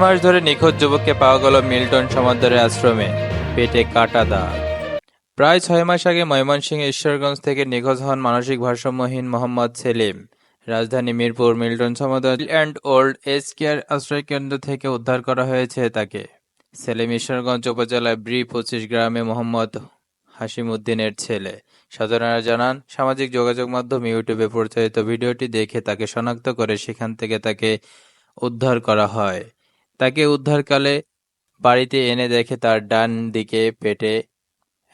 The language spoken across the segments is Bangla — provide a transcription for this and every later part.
মাস ধরে নিখোঁজ যুবককে পাওয়া গেল মিল্টন সমাদরের আশ্রমে। পেটে কাটা দাগ। প্রায় ছয় মাস আগে ময়মনসিংহ ঈশ্বরগঞ্জ থেকে নিখোঁজ হন মানসিক ভারসাম্যহীন মোহাম্মদ সেলিম। রাজধানী Mirpur Milton Samaddar and old age care আশ্রয় কেন্দ্র থেকে উদ্ধার করা হয়েছে তাকে। সেলিম ঈশ্বরগঞ্জ উপজেলার ব্রি পঁচিশ গ্রামে মোহাম্মদ হাসিম উদ্দিনের ছেলে। স্বজনেরা জানান, সামাজিক যোগাযোগ মাধ্যম ইউটিউবে প্রচারিত ভিডিওটি দেখে তাকে শনাক্ত করে সেখান থেকে তাকে উদ্ধার করা হয়। তাকে উদ্ধারকালে বাড়িতে এনে দেখে তার ডান দিকে পেটে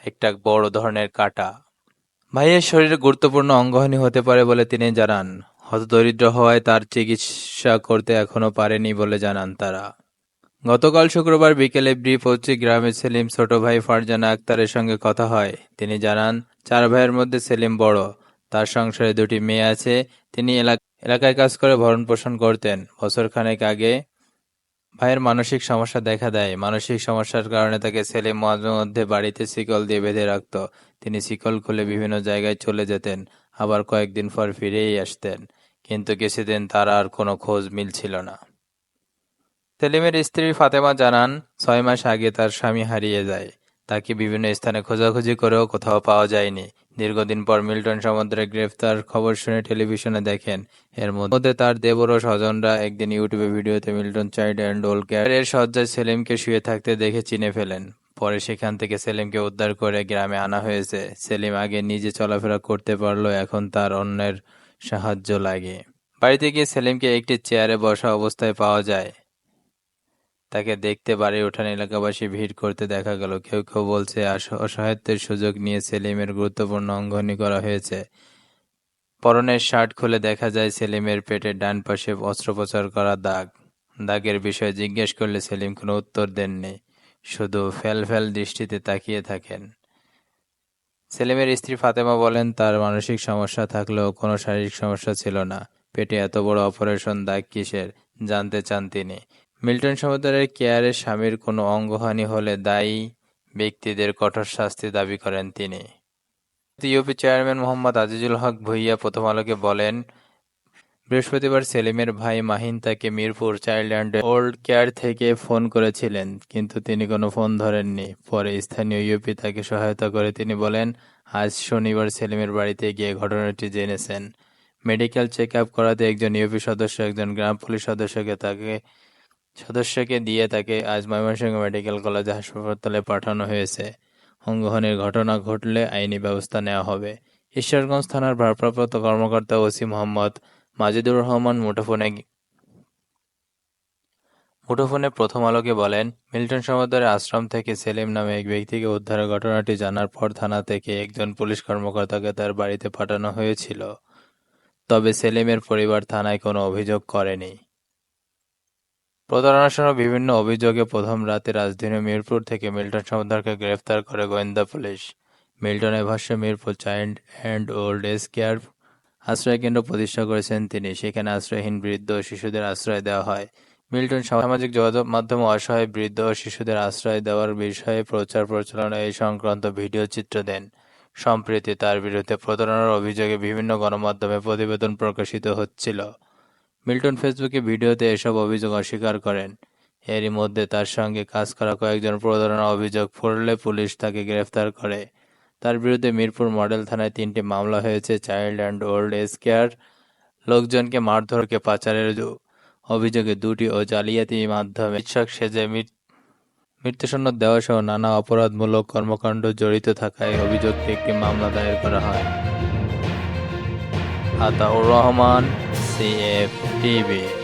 একটা বড় ধরনের কাটা। ভাইয়ের শরীরে গুরুত্বপূর্ণ অঙ্গহানি হতে পারে বলে তিনি জানান। হতদরিদ্র হওয়ায় তার চিকিৎসা করতে এখনও পারেনি বলে জানান তারা। গতকাল শুক্রবার বিকেলে ব্রিপৌচি গ্রামে সেলিম ছোট ভাই ফারজানা আক্তারের সঙ্গে কথা হয়। তিনি জানান, চার ভাইয়ের মধ্যে সেলিম বড়, তার সংসারে দুটি মেয়ে আছে। তিনি এলাক- এলাকায় কাজ করে ভরণ পোষণ করতেন। বছর খানেক আগে ভাইয়ের মানসিক সমস্যা দেখা দেয়। মানসিক সমস্যার কারণে তাকে ছেলে মাঝে মধ্যে বাড়িতে শিকল দিয়ে বেঁধে রাখত। তিনি শিকল খুলে বিভিন্ন জায়গায় চলে যেতেন, আবার কয়েকদিন পর ফিরেই আসতেন। কিন্তু কিছুদিন তার আর কোনো খোঁজ মিলছিল না। সেলিমের স্ত্রী ফাতেমা জানান, ছয় মাস আগে তার স্বামী হারিয়ে যায়। তাকে বিভিন্ন স্থানে খোঁজাখুঁজি করেও কোথাও পাওয়া যায়নি। দীর্ঘদিন পর মিল্টন সমুদ্রের গ্রেফতার খবর শুনে টেলিভিশনে দেখেন। এর মধ্যে তার দেবর ও স্বজনরা একদিন ইউটিউবে ভিডিওতে মিল্টন চাইল্ড অ্যান্ড ওল্ড কেয়ারের শয্যায় সেলিমকে শুয়ে থাকতে দেখে চিনে ফেলেন। পরে সেখান থেকে সেলিমকে উদ্ধার করে গ্রামে আনা হয়েছে। সেলিম আগে নিজে চলাফেরা করতে পারলেও এখন তার অন্যের সাহায্য লাগে। বাড়িতে গিয়ে সেলিমকে একটি চেয়ারে বসা অবস্থায় পাওয়া যায়। তাকে দেখতে বাড়ি ওঠান এলাকাবাসী ভিড় করতে দেখা গেল। কেউ কেউ বলছে অসহায়ত্বের সুযোগ নিয়ে সেলিমের গুরুত্বপূর্ণ অঙ্গনি করা হয়েছে। পরনের শার্ট খুলে দেখা যায় সেলিমের পেটের ডান পাশে অস্ত্রোপচার করা দাগ। দাগের বিষয়ে জিজ্ঞেস করলে সেলিম কোনো উত্তর দেননি, শুধু ফেল ফেল দৃষ্টিতে তাকিয়ে থাকেন। সেলিমের স্ত্রী ফাতেমা বলেন, তার মানসিক সমস্যা থাকলেও কোনো শারীরিক সমস্যা ছিল না। পেটে এত বড় অপারেশন দাগ কিসের? জানতে চান তিনি। মিল্টন সমুদ্রের কেয়ারে স্বামীর কোনো অঙ্গহানি হলে দায়ী ব্যক্তিদের কঠোর শাস্তি দাবি করেন তিনি। ইউপি চেয়ারম্যান মোহাম্মদ আজিজুল হক ভুইয়া প্রথম আলোকে বলেন, বৃহস্পতিবার সেলিমের ভাই মাহিন তাকে Mirpur child and old care থেকে ফোন করেছিলেন, কিন্তু তিনি কোনো ফোন ধরেননি। পরে স্থানীয় ইউপি তাকে সহায়তা করে তিনি বলেন, আজ শনিবার সেলিমের বাড়িতে গিয়ে ঘটনাটি জেনেছেন। মেডিকেল চেক আপ করাতে একজন ইউপি সদস্য, একজন গ্রাম পুলিশ সদস্যকে তাকে সদস্যকে দিয়ে তাকে আজ ময়মনসিংহ মেডিকেল কলেজ হাসপাতালে পাঠানো হয়েছে। অঙ্গহানির ঘটনা ঘটলে আইনি ব্যবস্থা নেওয়া হবে। ঈশ্বরগঞ্জ থানার ভারপ্রাপ্ত কর্মকর্তা ওসি মোহাম্মদ মাজিদুর রহমান মুঠোফোনে মুঠোফোনে প্রথম আলোকে বলেন, মিল্টন সমুদ্রের আশ্রম থেকে সেলিম নামে এক ব্যক্তিকে উদ্ধারের ঘটনাটি জানার পর থানা থেকে একজন পুলিশ কর্মকর্তাকে তার বাড়িতে পাঠানো হয়েছিল। তবে সেলিমের পরিবার থানায় কোনো অভিযোগ করেনি। প্রতারণা সহ বিভিন্ন অভিযোগে প্রথম রাতে রাজধানী মিরপুর থেকে মিল্টন সমুদ্রকে গ্রেফতার করে গোয়েন্দা পুলিশ। মিল্টনের ভাষ্য, Mirpur child and old age care আশ্রয় কেন্দ্র প্রতিষ্ঠা করেছেন তিনি। সেখানে আশ্রয়হীন বৃদ্ধ ও শিশুদের আশ্রয় দেওয়া হয়। মিল্টন সামাজিক যোগাযোগ মাধ্যমে অসহায় বৃদ্ধ ও শিশুদের আশ্রয় দেওয়ার বিষয়ে প্রচার প্রচারণা এই সংক্রান্ত ভিডিও চিত্র দেন। সম্প্রতি তার বিরুদ্ধে প্রতারণার অভিযোগে বিভিন্ন গণমাধ্যমে প্রতিবেদন প্রকাশিত হচ্ছিল। মিল্টন ফেসবুকে ভিডিওতে এসব অভিযোগ অস্বীকার করেন। এরই মধ্যে তার সঙ্গে কাজ করা কয়েকজন প্রতারণা অভিযোগ পড়লে পুলিশ তাকে গ্রেফতার করে। তার বিরুদ্ধে মিরপুর মডেল থানায় তিনটি মামলা হয়েছে, child and old age care, লোকজনকে মারধরকে পাচারের অভিযোগে দুটি ও জালিয়াতি মাধ্যমে চিকিৎসক সেজে মৃত- মৃত্যুসন্ন দেওয়া সহ নানা অপরাধমূলক কর্মকাণ্ড জড়িত থাকায় অভিযোগকে একটি মামলা দায়ের করা হয়। Ataur Rahman CF TV.